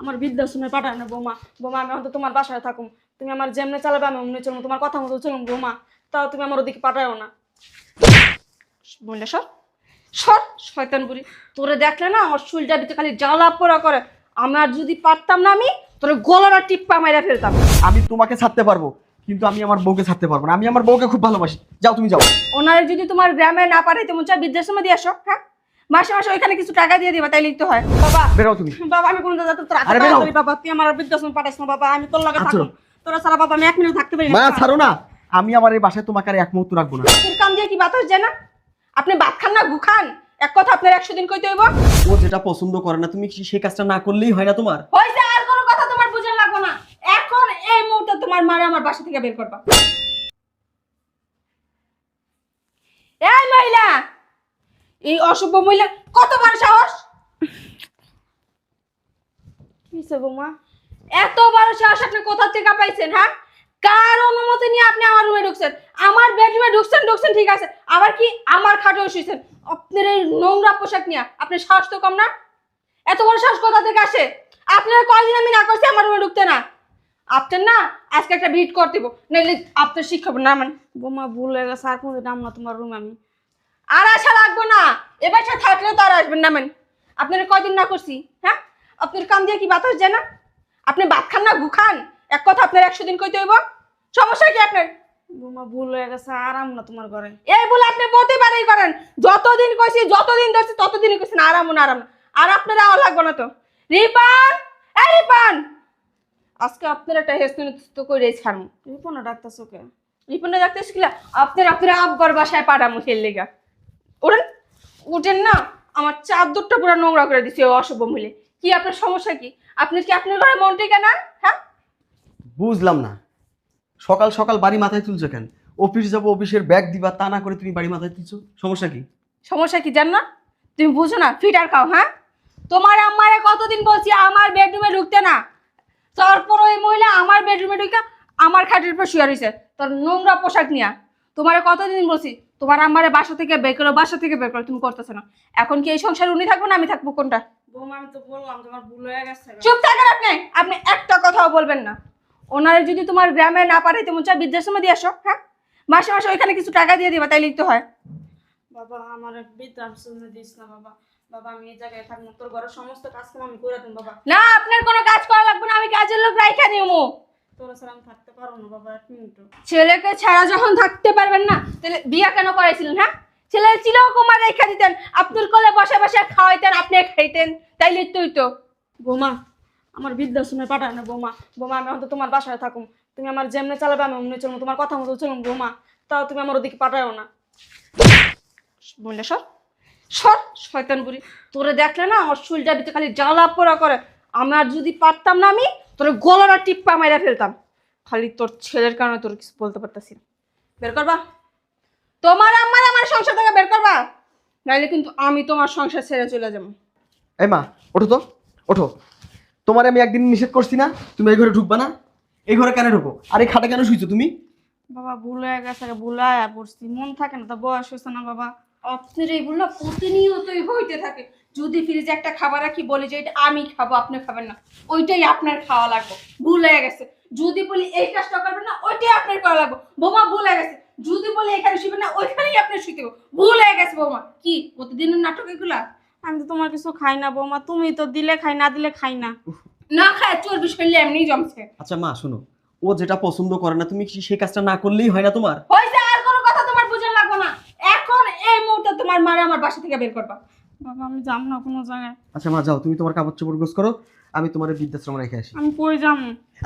আমার বৃদ্ধাশ্রমে পাঠায় না বৌমা। বৌমা আমি হয়তো তোমার বাসায় থাকুম। তুমি আমার যেমনে চালাবে আমি অমনি চলবো। তোমার কথা মতো চলুন বৌমা। তাও তুমি আমার ওদিকে পাঠায়ও না। বললে সর সর শয়তান বুড়ি। তোরে দেখলে না আমার শরীরটা ভিতরে খালি জ্বালা পোড়া করে। আমার যদি পারতাম না আমি তোর গলাটা টিপ্পা মাইরা ফেলতাম। আমি তোমাকে ছাড়তে পারব কিন্তু আমি আমার বউকে ছাড়তে পারব না। আমি আমার বউকে খুব ভালোবাসি। যাও তুমি যাও। ওনারে যদি তোমার গ্রামে না পাঠাইতে মন চায় বৃদ্ধাশ্রমে দিয়ে আসো হ্যাঁ? মাসে মাসে ওইখানে কিছু টাকা দিয়ে দিবা তাই লিখতে হয়। বাবা বেরো তুমি। বাবা আমি কোনো দাদা তোর আরে বেরো। বাবা তুই আমার বৃদ্ধাশ্রম পাঠাইছ না বাবা আমি তোর লগে আচ্ছা। থাকুম তোরা সারা বাবা আমি এক মিনিট থাকতে পারি না মা ছাড়ো না। আমি আমার এই বাসায় তোমাকে আর এক মুহূর্ত রাখব না। তোর কাম দিয়ে কি বাতাস যায় না? আপনি ভাত খান না গু খান? এক কথা আপনার একশো দিন কইতে হইব। ও যেটা পছন্দ করে না তুমি কি সেই কাজটা না করলেই হয় না তোমার? হয়েছে আর কোনো কথা তোমার বুঝে লাগবে না। এখন এই মুহূর্তে তোমার মারে আমার বাসা থেকে বের করবা এই মহিলা এই অসভ্য মহিলা কত বড় সাহস বৌমা? এত বড় সাহস আপনি কোথা থেকে পাইছেন হ্যাঁ? কার অনুমতি নিয়ে আপনি আমার রুমে ঢুকছেন? আমার বেডরুমে ঢুকছেন ঢুকছেন, ঠিক আছে। আবার কি আমার খাটে শুয়েছেন আপনার এই নোংরা পোশাক নিয়ে আপনার সাহস তো কম না? এত বড় সাহস কোথা থেকে আসে? আপনার কয়দিন আমি না করছি আমার রুমে ঢুকতে না? আপনার না, আজকে একটা ভিট করতে দিব। নাইলে আপনার শিক্ষা না মানে বোমা, ভুল হয়ে গেছে, আর নাম না তোমার রুমে আমি। আর আশা লাগবো না। এবার সে থাকলেও তো আর আসবেন না মানে আপনার কয়দিন না করছি হ্যাঁ? আপনার কাম দিয়ে কি বাতাস যায় না? আপনি ভাত খান না গু খান? এক কথা আপনার একশো দিন কইতে হইব। সমস্যা কি আপনার? বোমা ভুল হয়ে গেছে আরাম না তোমার ঘরে। এই বলে আপনি প্রতিবারই করেন। যতদিন কইছি যতদিন ধরছি ততদিনই কইছেন আরাম না আরাম না। আর আপনার লাগবে না তো। রিপান! এই রিপান! আজকে আপনার একটা ডাক্তার চোখে রিপনা ডাক্তার শিখলা আপনার আপনার আবগর বাসায় পাঠামু খেল লেগা। ওঠেন উঠেন না। আমার চাদরটা পুরো নোংরা করে দিছে ওই অশুভ মহিলে। কি আপনার সমস্যা কি? আপনি কি আপনার ঘরে মন টিকে না? হ্যাঁ? বুঝলাম না। সকাল সকাল বাড়ি মাথায় তুলছো কেন? অফিস যাব অফিসের ব্যাগ দিবা তা না করে তুমি বাড়ি মাথায় তুলছো। সমস্যা কি? সমস্যা কি জান? না তুমি বুঝো না ফিটার খাও হ্যাঁ? তোমার আম্মারে কতদিন বলছি আমার বেডরুমে ঢুকতে না? তারপর ওই মহিলা আমার বেডরুমে ঢুকে আমার খাটের উপর শুয়ে রয়েছে তোর নোংরা পোশাক নিয়া। তোমারে কতদিন বলছি? তোমার আমারে বাসা থেকে বের করো বাসা থেকে বের করো তুমি করতেছো না। এখন কি এই সংসার উনি থাকব না আমি থাকব কোনটা? বৌমা আমি তো বললাম তোমার ভুল হয়ে গেছে। চুপ থাকেন আপনি। আপনি একটা কথাও বলবেন না। ওনারে যদি তোমার গ্রামে না পাঠাইতে মন চায় বৃদ্ধাশ্রমে দিয়ে আসো হ্যাঁ? মাসে মাসে ওইখানে কিছু টাকা দিয়ে দিবা তাই লিখতে হয়। বাবা আমার বৃদ্ধাশ্রমে দিস না বাবা। বাবা আমি এই জায়গায় থাকব তোর ঘরের সমস্ত কাজ আমি করে দেবো বাবা। না আপনার কোনো কাজ করা লাগবে না আমি কাজের লোক রাইখা নিয়মো ছেলেকে ছাড়া যখন থাকতে পারবেন না তাহলে বিয়া কেন করাইছিলেন হ্যাঁ? ছেলে ছিল কুমার রেখা দিতেন আপনার কোলে বসে বসে খাওয়াইতেন আপনি খাইতেন তাই লিখতেই তো বৌমা আমার বৃদ্ধাশ্রমে পাঠায় না বৌমা। বৌমা আমি হয়তো তোমার বাসায় থাকুম। তুমি আমার যেমনে চালাবে আমি অমনি চলবো তোমার কথা মতো চলুন বোমা। তাও তুমি আমার ওদিকে পাঠাও না। বললে সর সর শয়তান বুড়ি তোরে দেখলে না আমার শরীরটা ভিতরে খালি জ্বালা পোড়া করে। আমার যদি পারতাম না আমি তোর গলাটা টিপ্পা মাইরা ফেলতাম। খালি তোর ছেলের কারণে তোর কিছু বলতে পারতাছি না। বের করবা? তোমার আমার আমার সংসার থেকে বের করবা? নাইলে কিন্তু আমি তোমার সংসার ছেড়ে চলে যাব। এই মা ওঠো তো। ওঠো। তোমার আমি একদিন নিষেধ করছি না তুমি এই ঘরে ঢুকবা না। এই ঘরে কেন ঢুকো আর এই খাটে কেন শুইছো তুমি? বাবা ভুল হয়ে গেছে ভুল হয়ে পড়ছি। মন থাকে না তো বয়স হয়েছে না বাবা। আপনার এইগুলো না প্রতিনিয়তই হইতে থাকে। যদি ফ্রিজে একটা খাবার রাখি বলি যে এটা আমি খাব আপনি খাবেন না। ওইটাই আপনার খাওয়া লাগবে। ভুল হয়ে গেছে। যদি বলি এই কাজটা করবেন না ওইটাই আপনার করা লাগবে। বোমা ভুল হয়ে গেছে। যদি বলি এখানে শুবেন না ওইখানেই আপনি শুইতে হবে। ভুল হয়ে গেছে বোমা। কি প্রতিদিনের নাটক এগুলা? আমি তো তোমার কিছু খাই না বৌমা। তুমি তো দিলে খাই না দিলে খাই না। না খায় চর্বি শরীরে এমনিই জমছে। আচ্ছা মা শুনো। ও যেটা পছন্দ করে না তুমি কি সেই কাজটা না করলেই হয় না তোমার? হয়েছে আর কোনো কথা তোমার বুঝে লাগবে না। এখন এই মুহূর্তে তোমার মারা আমার বাসা থেকে বের করবা। বাবা আমি যাম না কোনো জায়গায়। আচ্ছা মা যাও তুমি তোমার কাপড় চোপড় গোছ করো আমি তোমার বৃদ্ধাশ্রম রেখে আসি। আমি কই যাম?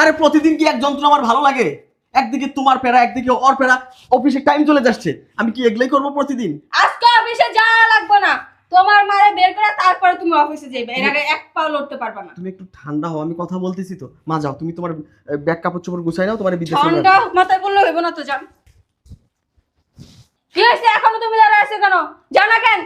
আরে প্রতিদিন কি এক যন্ত্র আমার ভালো লাগে? একদিকে তোমার পেরা একদিকে ওর পেরা অফিসে টাইম চলে যাচ্ছে। আমি কি এগুলোই করব প্রতিদিন? আজকে অফিসে যাওয়া লাগবে না। তোমার মারে বের করে তারপরে তুমি অফিসে যাবে এর আগে এক পাও লড়তে পারবে না। তুমি একটু ঠান্ডা হও আমি কথা বলতেছি তো। মা যাও তুমি তোমার ব্যাগ কাপড় চোপড় গুছাই নাও তোমার বৃদ্ধাশ্রম ঠান্ডা মাথায় বললে হইব না তো যান কি হয়েছে? এখনও তুমি দাঁড়া আছে কেন? যাও না কেন?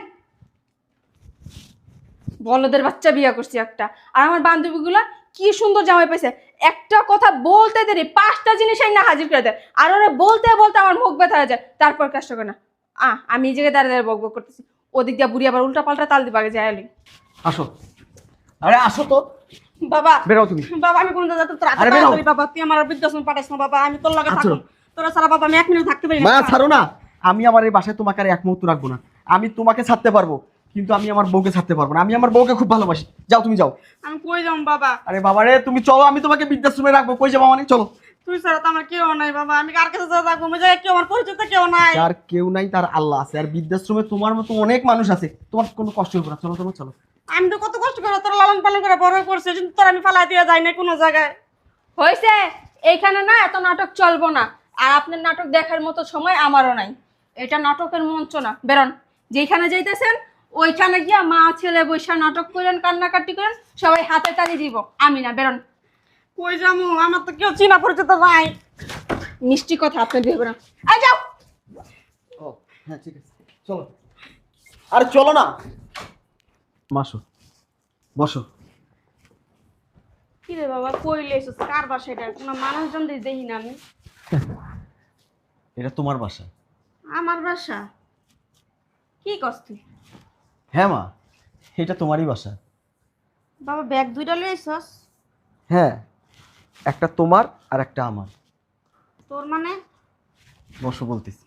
বলদের বাচ্চা বিয়া করছি একটা। আর আমার বান্ধবীগুলা কি সুন্দর জামাই পাইছে। একটা কথা বলতে দেরি পাঁচটা জিনিস না হাজির করে দেয়। আর ওরা বলতে বলতে আমার মুখ ব্যথা হয়ে যায়। তারপর কাজটা করে না। আ আমি এই জায়গায় দাঁড়িয়ে দাঁড়িয়ে বক বক করতেছি। ওদিক দিয়ে বুড়ি আবার উল্টা পাল্টা তাল দিবা যায় আলি আসো। আরে আসো তো। বাবা বেরাও তুমি। বাবা আমি কোন জায়গায় তোর আরে বেরো। বাবা তুই আমার বৃদ্ধাশ্রম পাঠাইছ না বাবা আমি তোর লগে আচ্ছা। থাকুম তোরা সারা বাবা আমি এক মিনিট থাকতে পারি না। মা ছাড়ো না। আমি আমার এই বাসায় তোমাকে আর এক মুহূর্ত রাখব না। আমি তোমাকে ছাড়তে পারব। কিন্তু আমি আমার বউকে ছাড়তে পারব না। আমি আমার বউকে খুব ভালোবাসি। যাও তুমি যাও। আমি কই যাম বাবা? আরে বাবা রে তুমি চলো আমি তোমাকে বৃদ্ধাশ্রমে রাখব। কই যাব মানে? চলো। তুই ছাড়া তো আমার কেউ নাই বাবা। আমি কার কাছে যাওয়া থাকব? যে কেউ আমার পরিচিত কেউ নাই। যার কেউ নাই তার আল্লাহ আছে। আর বৃদ্ধাশ্রমে তোমার মতো অনেক মানুষ আছে। তোমার কোনো কষ্ট হবে না। চলো তোমার চলো। আমি তো কত কষ্ট করে তোর লালন পালন করে বড় করছে কিন্তু তোর আমি ফালাই দিয়ে যাই না কোনো জায়গায়। হয়েছে এইখানে না এত নাটক চলবো না। আর আপনার নাটক দেখার মতো সময় আমারও নাই। এটা নাটকের মঞ্চ না। বেরোন। যেখানে যাইতেছেন ওইখানে গিয়া মা ছেলে বৈশা নাটক করেন কান্নাকাটি করেন সবাই হাতে তালি দিব। আমি না বেরোন। কই যামু? আমার তো কেউ চিনা পরিচিত নাই। মিষ্টি কথা আপনি দিয়ে বেরোন আই যাও। ও হ্যাঁ ঠিক আছে। চলো। আরে চলো না। মাসো বসো। কি রে বাবা কইলে এসেছিস কার বাসা এটা? কোনো মানুষজন দিয়ে দেখি না আমি। এটা তোমার বাসা। আমার বাসা? কি কস তুই? হ্যাঁ মা এটা তোমারই বাসা। বাবা ব্যাগ দুইটা লই এসছস হ্যাঁ একটা তোমার আর একটা আমার। তোর মানে? বসো বলতেছি।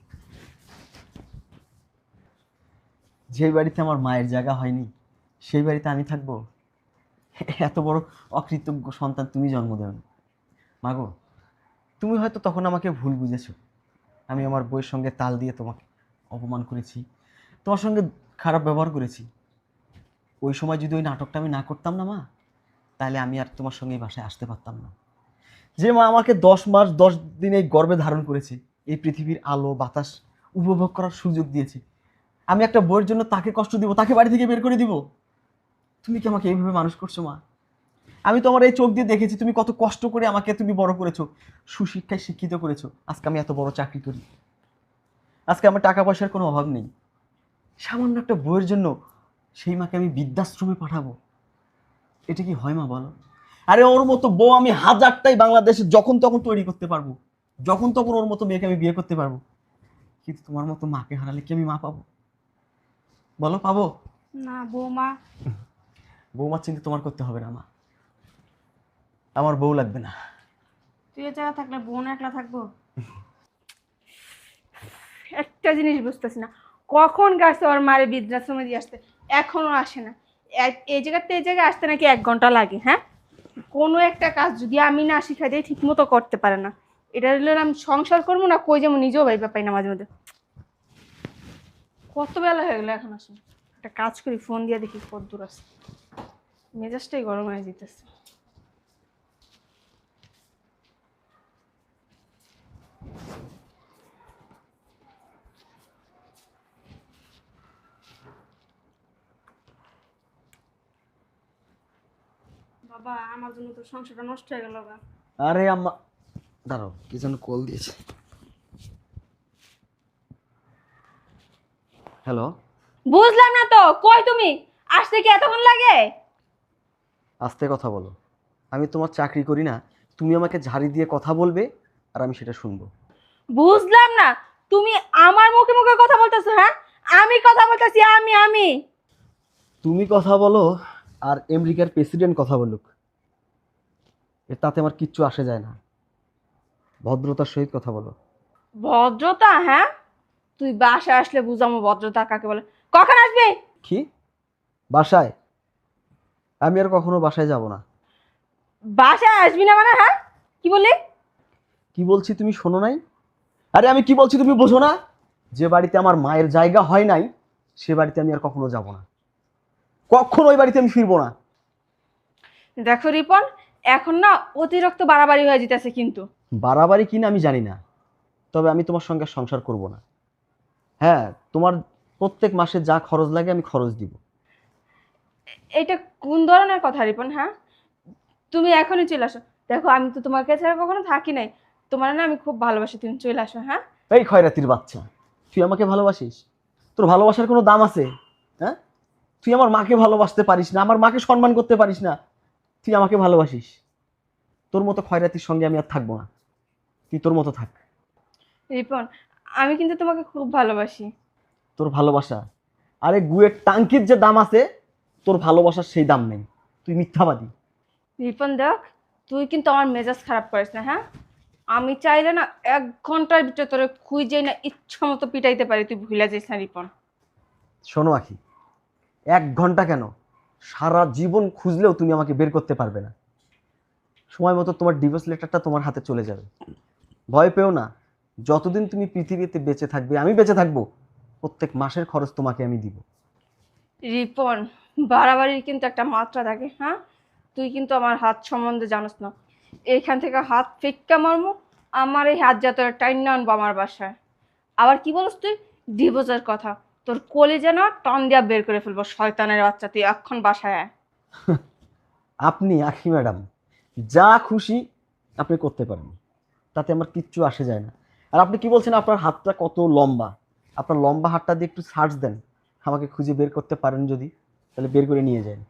যেই বাড়িতে আমার মায়ের জায়গা হয়নি সেই বাড়িতে আমি থাকব? এত বড় অকৃতজ্ঞ সন্তান তুমি জন্ম দেবে মাগো তুমি হয়তো তখন আমাকে ভুল বুঝেছ। আমি আমার বইয়ের সঙ্গে তাল দিয়ে তোমাকে অপমান করেছি। তোমার সঙ্গে খারাপ ব্যবহার করেছি। ওই সময় যদি ওই নাটকটা আমি না করতাম না মা, তাহলে আমি আর তোমার সঙ্গে এই বাসায় আসতে পারতাম না। যে মা আমাকে দশ মাস, দশ দিন গর্বে ধারণ করেছে, এই পৃথিবীর আলো, বাতাস উপভোগ করার সুযোগ দিয়েছে। আমি একটা বইয়ের জন্য তাকে কষ্ট দিব, তাকে বাড়ি থেকে বের করে দিব। তুমি কি আমাকে এইভাবে মানুষ করছ মা? আমি তোমার এই চোখ দিয়ে দেখেছি, তুমি কত কষ্ট করে আমাকে তুমি বড় করেছ, সুশিক্ষায় শিক্ষিত করেছ। আজকে আমি এত বড় চাকরি করি। আজকে আমার টাকা পয়সার কোনো অভাব নেই। সামান্য একটা বইয়ের জন্য সেই মাকে আমি বৃদ্ধাশ্রমে পাঠাবো। এটা কি হয় মা বলো? আরে ওর মতো বউ আমি হাজারটাই বাংলাদেশে যখন তখন তৈরি করতে পারব। যখন তখন ওর মতো মেয়েকে আমি বিয়ে করতে পারব। কিন্তু তোমার মতো মাকে হারালে কি আমি মা পাবো? বলো পাবো? না বৌমা। বৌমার চিন্তা তোমার করতে হবে না মা। আমার বউ লাগবে না। তুই এ জায়গা থাকলে বোন একলা থাকব? একটা জিনিস বুঝতেছি না। কখন গেছে ওর মারে বৃদ্ধাশ্রমে দিয়ে আসতে? এখনও আসে না। এই জায়গাতে এই জায়গায় আসতে নাকি এক ঘণ্টা লাগে হ্যাঁ? কোনো একটা কাজ যদি আমি না শিখাই দিই ঠিক মতো করতে পারে না। এটা হলে আমি সংসার করব না, কই যেমন নিজেও ভাইবা পাই না মাঝে মধ্যে। কত বেলা হয়ে গেলো এখন আসুন একটা কাজ করি, ফোন দিয়ে দেখি কত দূর আছে। মেজাজটাই গরম হয়ে যেতেছে বাবা আমার জন্য তো সংসারটা নষ্ট হয়ে গেল আরে আম্মা দাঁড়াও কি যেন কল দিয়েছে। হ্যালো বুঝলাম না তো কই তুমি? আসতে কি এতক্ষণ লাগে? আস্তে কথা বলো। আমি তোমার চাকরি করি না তুমি আমাকে ঝাড়ি দিয়ে কথা বলবে আর আমি সেটা শুনব। বুঝলাম না তুমি আমার মুখে মুখে কথা বলতেছো হ্যাঁ? আমি কথা বলতেছি আমি আমি। তুমি কথা বলো আর আমেরিকার প্রেসিডেন্ট কথা বলুক। এ তাতে আমার কিচ্ছু আসে যায় না। ভদ্রতার সহিত কথা বলো। ভদ্রতা? হ্যাঁ? তুই বাসায় আসলে বুঝামো ভদ্রতা কাকে বলে। কখন আসবে? কি? বাসায়? আমি আর কখনো বাসায় যাব না। বাসায় আসবি না মানে হ্যাঁ? কি বললি? কি বলছি তুমি শোনো নাই? আরে আমি কি বলছি তুমি বোঝো না? যে বাড়িতে আমার মায়ের জায়গা হয় নাই সে বাড়িতে আমি আর কখনো যাব না। কখনো ওই বাড়িতে আমি ফিরবো না। দেখো রিপন এখন না অতিরিক্ত বাড়াবাড়ি হয়ে যেতেছে কিন্তু। বাড়াবাড়ি কিনা আমি জানি না। তবে আমি তোমার সঙ্গে সংসার করব না। হ্যাঁ তোমার প্রত্যেক মাসে যা খরচ লাগে আমি খরচ দিব। এটা কোন ধরনের কথা রিপন হ্যাঁ? তুমি এখনই চলে আসো। দেখো আমি তো তোমার কাছে কখনো থাকি নাই। তোমার না আমি খুব ভালোবাসি তুমি চলে আসো হ্যাঁ? এই খয়রাতির বাচ্চা তুই আমাকে ভালোবাসিস? তোর ভালোবাসার কোনো দাম আছে? হ্যাঁ? তুই আমার মাকে ভালোবাসতে পারিস না আমার মাকে সম্মান করতে পারিস না। তুই আমাকে ভালোবাসিস। তোর মতো খয়রাতির সঙ্গে আমি আর থাকব না। তুই তোর মতো থাক। রিপন আমি কিন্তু তোমাকে খুব ভালোবাসি। তোর ভালোবাসা। আরে গুয়ের টাঙ্কির যে দাম আছে তোর ভালোবাসার সেই দাম নেই। তুই মিথ্যাবাদী। রিপন দেখ তুই কিন্তু আমার মেজাজ খারাপ করিস না হ্যাঁ? আমি চাইলে না এক ঘণ্টার ভিতরে তোরে খুঁজে না ইচ্ছা মতো পিটাইতে পারি। তুই ভুলে যাইস না রিপন। শোনো আখি এক ঘণ্টা কেন? সারা জীবন খুঁজলেও তুমি আমাকে বের করতে পারবে না। সময় মতো তোমার ডিভোর্স লেটারটা তোমার হাতে চলে যাবে। ভয় পেও না, যতদিন তুমি পৃথিবীতে বেঁচে থাকবে, আমি বেঁচে থাকব, প্রত্যেক মাসের খরচ তোমাকে আমি দিব। রিপন, বাড়াবাড়ির কিন্তু একটা মাত্রা থাকে হ্যাঁ? তুই কিন্তু আমার হাত সম্বন্ধে জানোস না। এইখান থেকে হাত ফিক্কা মারমো আমার এই হাত যাতে টাইন না আমার বাসায়। আবার কি বলস তুই? ডিভোর্সের কথা। তোর কলে যেন টন দিয়া বের করে ফেলব, শয়তানের বাচ্চা, তুই এখন বাসায় আপনি, আখি ম্যাডাম, যা খুশি আপনি করতে পারেন। তাতে আমার কিচ্ছু আসে যায় না। আর আপনি কি বলছেন, আপনার হাতটা কত লম্বা? আপনার লম্বা হাতটা দিয়ে একটু সার্চ দেন। আমাকে খুঁজে বের করতে পারেন যদি, তাহলে বের করে নিয়ে যান।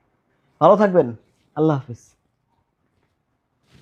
ভালো থাকবেন। আল্লাহ হাফিজ।